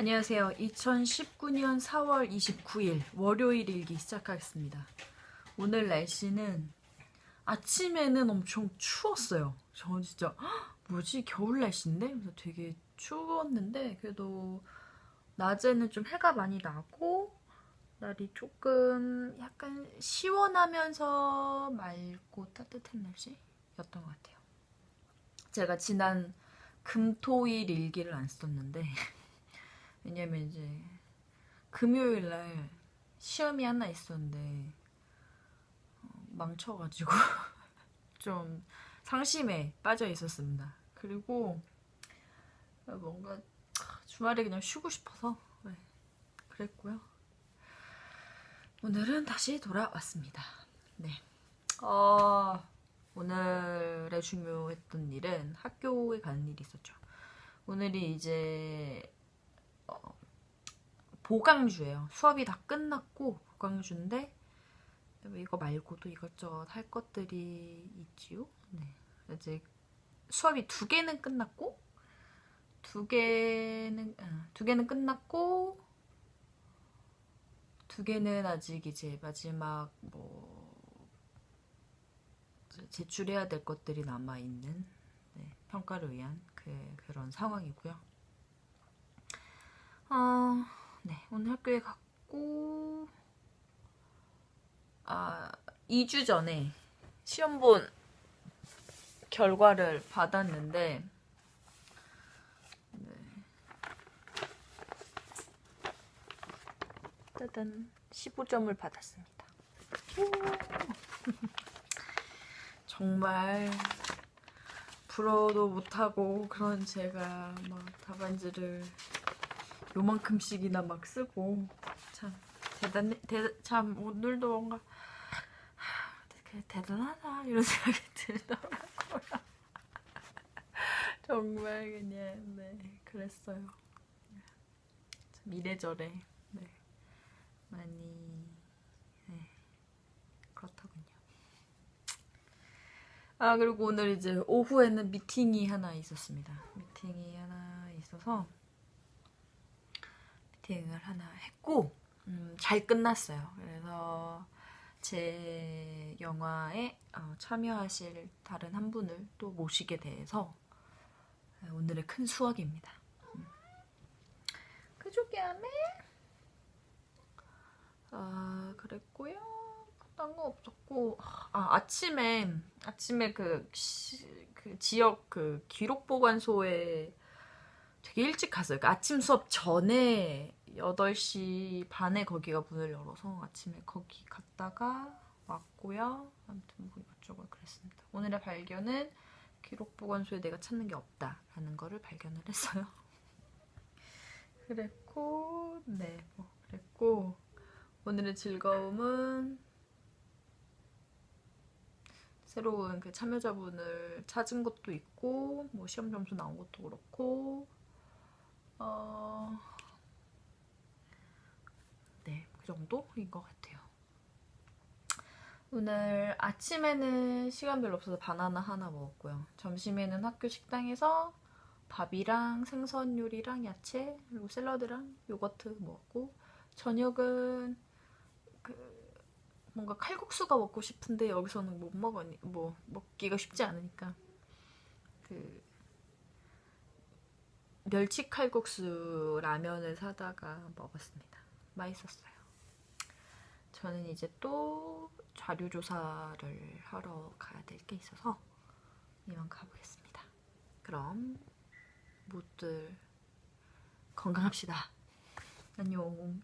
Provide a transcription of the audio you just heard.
안녕하세요. 2019년 4월 29일 월요일 일기 시작하겠습니다. 오늘 날씨는 아침에는 엄청 추웠어요. 저는 진짜 "헉, 뭐지 겨울 날씨인데? 그래서 되게 추웠는데 그래도 낮에는 좀 해가 많이 나고 날이 조금 약간 시원하면서 맑고 따뜻한 날씨였던 것 같아요. 제가 지난 금토일 일기를 안 썼는데 왜냐면 이제 금요일 날 시험이 하나 있었는데 어, 망쳐가지고 좀 상심에 빠져 있었습니다. 그리고 뭔가 주말에 그냥 쉬고 싶어서 네, 그랬고요. 오늘은 다시 돌아왔습니다. 네. 어, 오늘의 중요했던 일은 학교에 가는 일이 있었죠. 오늘이 이제 어, 보강주예요. 수업이 다 끝났고 보강주인데 이거 말고도 이것저것 할 것들이 있지요. 네. 이제 수업이 두 개는 끝났고 두 개는 어, 두 개는 끝났고 두 개는 아직 이제 마지막 뭐 제출해야 될 것들이 남아 있는 네, 평가를 위한 그 그런 상황이고요. 어, 네, 오늘 학교에 갔고, 아, 2주 전에 시험 본 결과를 받았는데, 네. 짜잔, 15점을 받았습니다. 정말 불어도 못하고 그런 제가 막 답안지를 요만큼씩이나 막 쓰고 참 대단 대, 참 오늘도 뭔가 하, 되게 대단하다 이런 생각이 들더라고요. 정말 그냥 네 그랬어요. 참 이래저래 네 많이 네 그렇더군요. 아 그리고 오늘 이제 오후에는 미팅이 하나 있었습니다. 미팅이 하나 있어서 미팅을 하나 했고 음, 잘 끝났어요. 그래서 제 영화에 어, 참여하실 다른 한 분을 또 모시게 돼서 오늘의 큰 수확입니다. 음. 그저께함에 아 그랬고요. 딴거 없었고 아 아침에 아침에 그, 시, 그 지역 그 기록 보관소에 되게 일찍 갔어요. 그러니까 아침 수업 전에 8시 반에 거기가 문을 열어서 아침에 거기 갔다가 왔고요. 아무튼 뭐 이것저것 그랬습니다. 오늘의 발견은 기록 보관소에 내가 찾는 게 없다라는 거를 발견을 했어요. 그랬고 네, 뭐 그랬고 오늘의 즐거움은 새로운 그 참여자분을 찾은 것도 있고 뭐 시험 점수 나온 것도 그렇고 어... 네, 그 정도인 것 같아요. 오늘 아침에는 시간 별로 없어서 바나나 하나 먹었고요. 점심에는 학교 식당에서 밥이랑 생선 요리랑 야채 그리고 샐러드랑 요거트 먹었고 저녁은 그 뭔가 칼국수가 먹고 싶은데 여기서는 못 먹으니 뭐 먹기가 쉽지 않으니까 그 멸치 칼국수 라면을 사다가 먹었습니다. 맛있었어요. 저는 이제 또 자료 조사를 하러 가야 될 게 있어서 이만 가보겠습니다. 그럼 모두들 건강합시다. 안녕.